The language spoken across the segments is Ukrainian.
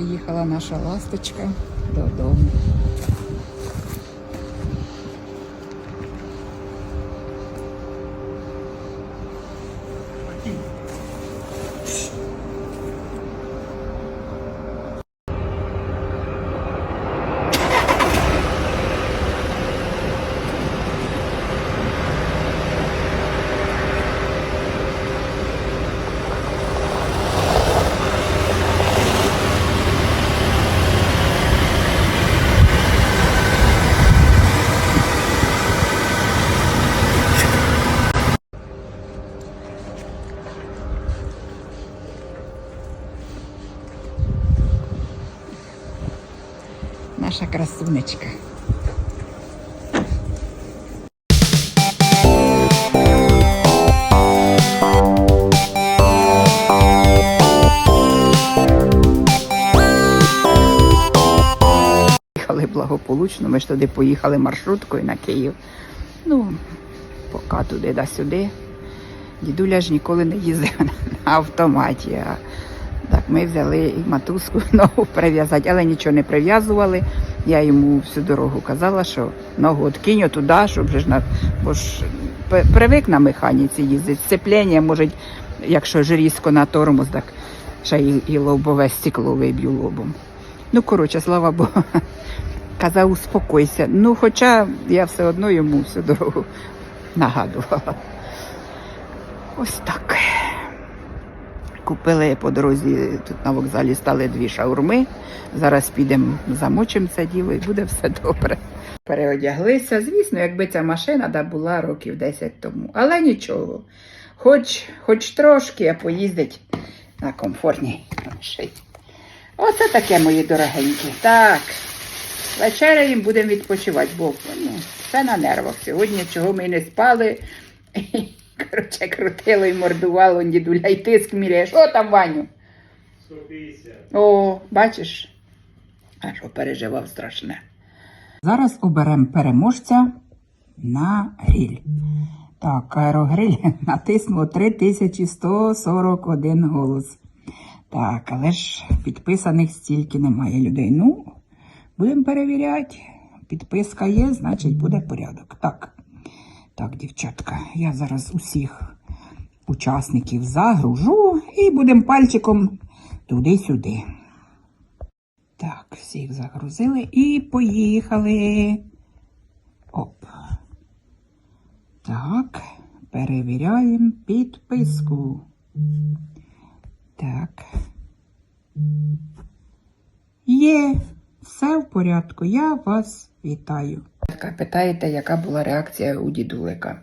приїхала наша ласточка додому. Наша красунечка. Благополучно, ми ж туди поїхали маршруткою на Київ. Ну, поки туди да сюди. Дідуля ж ніколи не їздив на автоматі. А так ми взяли і матуску ногу прив'язати, але нічого не прив'язували. Я йому всю дорогу казала, що ногу откинь туди, щоб ж на бо ж привик на механіці їздити. Сцеплення може, якщо ж різко на тормоз, так ще і, і лобове стекло виб'ю лобом. Ну, коротше, слава Богу. Казав, успокойся. Ну, хоча я все одно йому всю дорогу нагадувала. Ось так. Купили по дорозі, тут на вокзалі стали дві шаурми. Зараз підемо замочимо це діло і буде все добре. Переодяглися. Звісно, якби ця машина да, була років 10 тому. Але нічого. Хоч, хоч трошки, а поїздить на комфортній машині. Оце таке, мої дорогенькі. Так. Вечеряємо, будемо відпочивати, бо ну, все на нервах. Сьогодні чого ми не спали. Коротше, крутило і мордувало дідуля, і тиск міряє. Що там, Ваню? 150. О, бачиш? А що переживав страшне. Зараз оберемо переможця на гриль. Так, аерогриль натиснуло 3141 голос. Так, але ж підписаних стільки немає людей. Ну, будемо перевіряти. Підписка є, значить буде порядок. Так. Так, дівчатка, я зараз усіх учасників загружу і будемо пальчиком туди-сюди. Так, всіх загрузили і поїхали. Оп. Так, перевіряємо підписку. Так. Є, все в порядку. Я вас вітаю. Питаєте, яка була реакція у дідулика?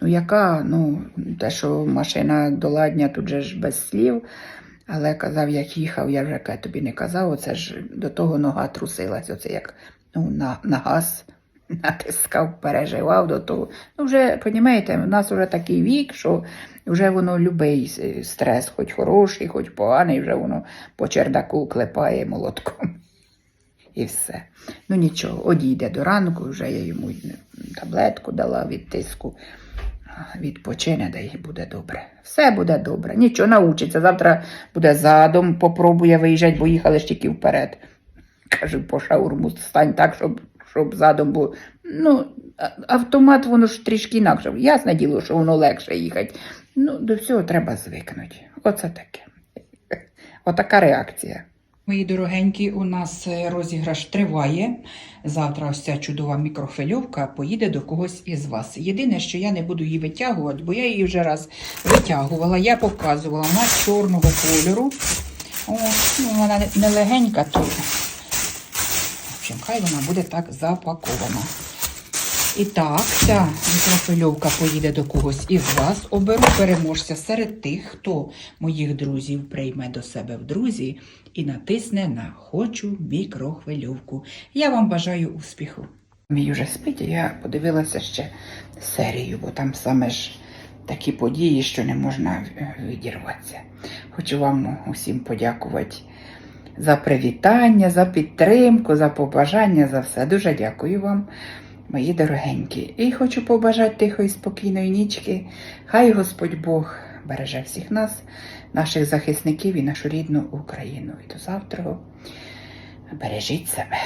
Ну, яка, ну, те, що машина доладня, тут же ж без слів. Але казав, як їхав, я вже ка тобі не казав, оце ж до того нога трусилась, оце як ну, на, на газ натискав, переживав до того. Ну, вже, розумієте, у нас вже такий вік, що вже воно любий стрес, хоч хороший, хоч поганий, вже воно по чердаку клепає молотком. І все. Ну нічого, одійде до ранку, вже я йому таблетку дала від тиску. Відпочине, да буде добре. Все буде добре. Нічого научиться. Завтра буде задом, попробує виїжджати, бо їхали ж тільки вперед. Кажу, по шаурму стань так, щоб, щоб задом був. Ну, автомат, воно ж трішки інакше. Ясне діло, що воно легше їхати. Ну, до всього треба звикнути. Оце таке. Отака реакція. Мої дорогенькі, у нас е, розіграш триває. Завтра ось ця чудова мікрохвильовка поїде до когось із вас. Єдине, що я не буду її витягувати, бо я її вже раз витягувала, я показувала вона чорного кольору. О, ну, вона не- легенька, то в общем, хай вона буде так запакована. І так, ця мікрохвильовка поїде до когось із вас. Оберу переможця серед тих, хто моїх друзів прийме до себе в друзі і натисне на Хочу мікрохвильовку. Я вам бажаю успіху. Мій уже спить, я подивилася ще серію, бо там саме ж такі події, що не можна е, відірватися. Хочу вам усім подякувати за привітання, за підтримку, за побажання, за все. Дуже дякую вам, мої дорогенькі. І хочу побажати тихої, спокійної нічки. Хай Господь Бог береже всіх нас, наших захисників і нашу рідну Україну. І до завтра бережіть себе.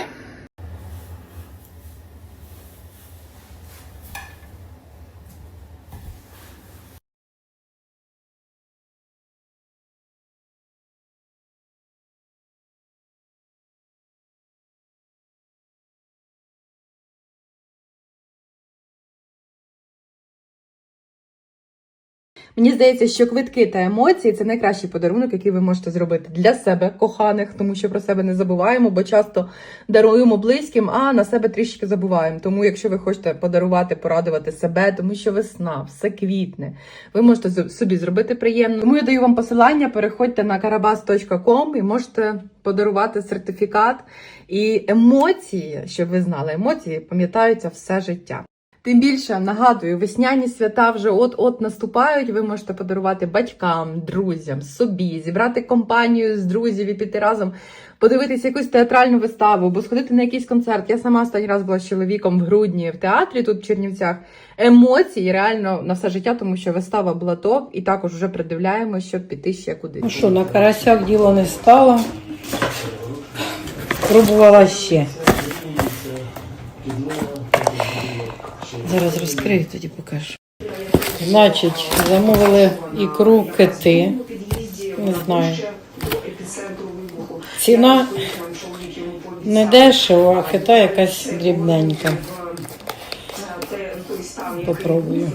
Мені здається, що квитки та емоції це найкращий подарунок, який ви можете зробити для себе, коханих, тому що про себе не забуваємо, бо часто даруємо близьким, а на себе трішки забуваємо. Тому, якщо ви хочете подарувати, порадувати себе, тому що весна, все квітне, ви можете собі зробити приємно. Тому я даю вам посилання. Переходьте на karabas.com і можете подарувати сертифікат і емоції, щоб ви знали, емоції пам'ятаються все життя. Тим більше нагадую, весняні свята вже от-от наступають. Ви можете подарувати батькам, друзям, собі, зібрати компанію з друзів і піти разом, подивитися якусь театральну виставу або сходити на якийсь концерт. Я сама останній раз була з чоловіком в грудні в театрі тут в Чернівцях. Емоції реально на все життя, тому що вистава була топ, і також вже придивляємо, щоб піти ще кудись. Ну що, на карасяк діло не стало. Пробувала ще. Зараз розкрию, тоді покажу. Значить, замовили ікру кити. Не знаю. Ціна не дешева, а кита якась дрібненька. Попробую.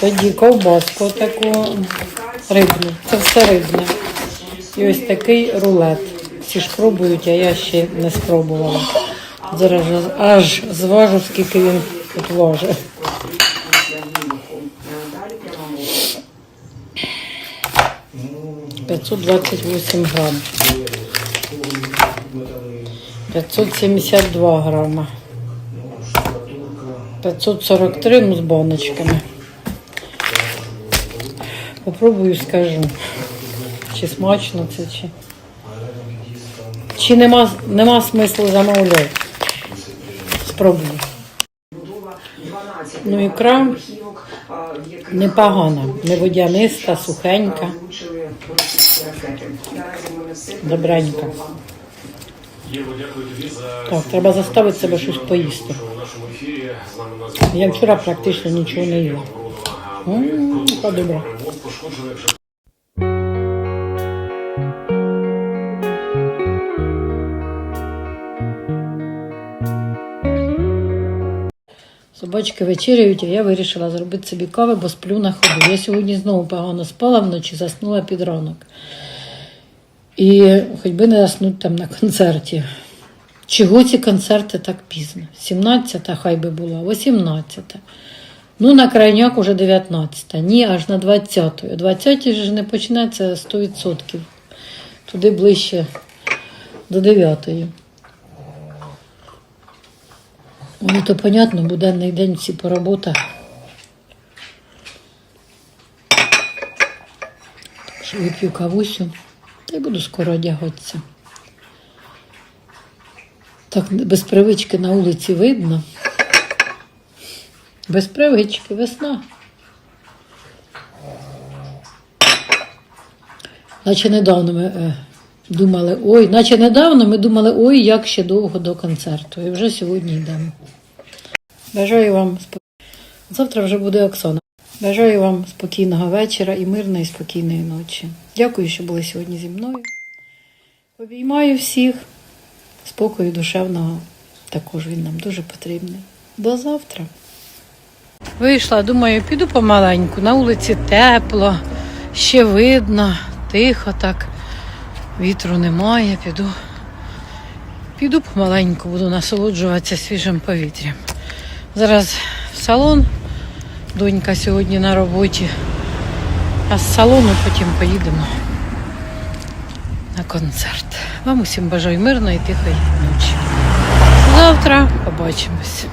Тоді ковбаску таку рибну. Це все рибне. І ось такий рулет. Всі ж пробують, а я ще не спробувала. Зараз аж- аж зважу, скільки він тут важить. П'ятсот двадцять вісім грам. 572 грама. 543, ну, з баночками. Попробую, скажу. Чи смачно це, чи. Чи нема, нема смислу замовляти. Спробую. Ну, ікра непогана, не водяниста, сухенька. Добренька. Так, треба заставити себе щось поїсти. Я вчора практично нічого не їла. М, добре. Собачки вечеряють, а я вирішила зробити собі кави, бо сплю на ходу. Я сьогодні знову погано спала вночі, заснула під ранок. І хоч би не заснути там на концерті. Чого ці концерти так пізно? 17-та хай би була, 18-та. Ну, на крайняк уже 19-та. Ні, аж на 20-ту. 20-ті ж не почнеться 100%. Туди ближче до 9-ї. Ой, то понятно, буденний день всі по роботах. Вип'ю кавусю та й буду скоро одягатися. Так, без привички на вулиці видно. Без привички весна. Наче недавно ми е, думали, ой, наче недавно ми думали, ой, як ще довго до концерту. І вже сьогодні йдемо. Бажаю вам спо- завтра вже буде Оксана. Бажаю вам спокійного вечора і мирної спокійної ночі. Дякую, що були сьогодні зі мною. Обіймаю всіх. Спокою душевного. Також він нам дуже потрібний. До завтра. Вийшла, думаю, піду помаленьку. На вулиці тепло, ще видно, тихо так. Вітру немає, піду. Піду помаленьку, буду насолоджуватися свіжим повітрям. Зараз в салон. Донька сьогодні на роботі. А з салону потім поїдемо на концерт. Вам усім бажаю мирної, тихої ночі. Завтра побачимось.